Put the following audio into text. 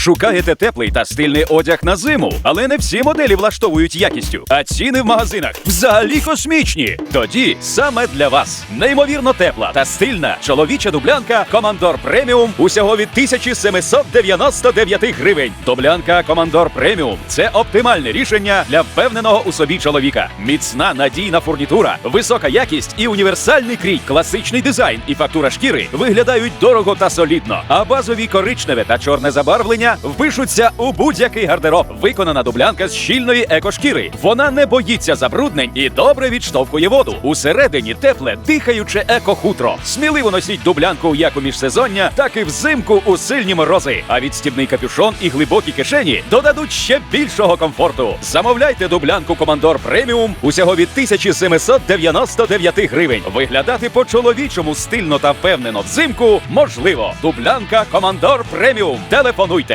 Шукаєте теплий та стильний одяг на зиму, але не всі моделі влаштовують якістю, а ціни в магазинах взагалі космічні. Тоді саме для вас неймовірно тепла та стильна чоловіча дублянка Командор Преміум усього від 1799 гривень. Дублянка Командор Преміум це оптимальне рішення для впевненого у собі чоловіка. Міцна надійна фурнітура, висока якість і універсальний крій, класичний дизайн і фактура шкіри виглядають дорого та солідно. А базові коричневе та чорне забарвлення впишуться у будь-який гардероб. Виконана дублянка з щільної екошкіри. Вона не боїться забруднень і добре відштовхує воду. Усередині тепле, дихаюче екохутро. Сміливо носіть дублянку як у міжсезоння, так і взимку у сильні морози. А відстібний капюшон і глибокі кишені додадуть ще більшого комфорту. Замовляйте дублянку Командор Преміум усього від 1799 гривень. Виглядати по-чоловічому стильно та впевнено взимку можливо. Дублянка Командор Преміум. Телефонуйте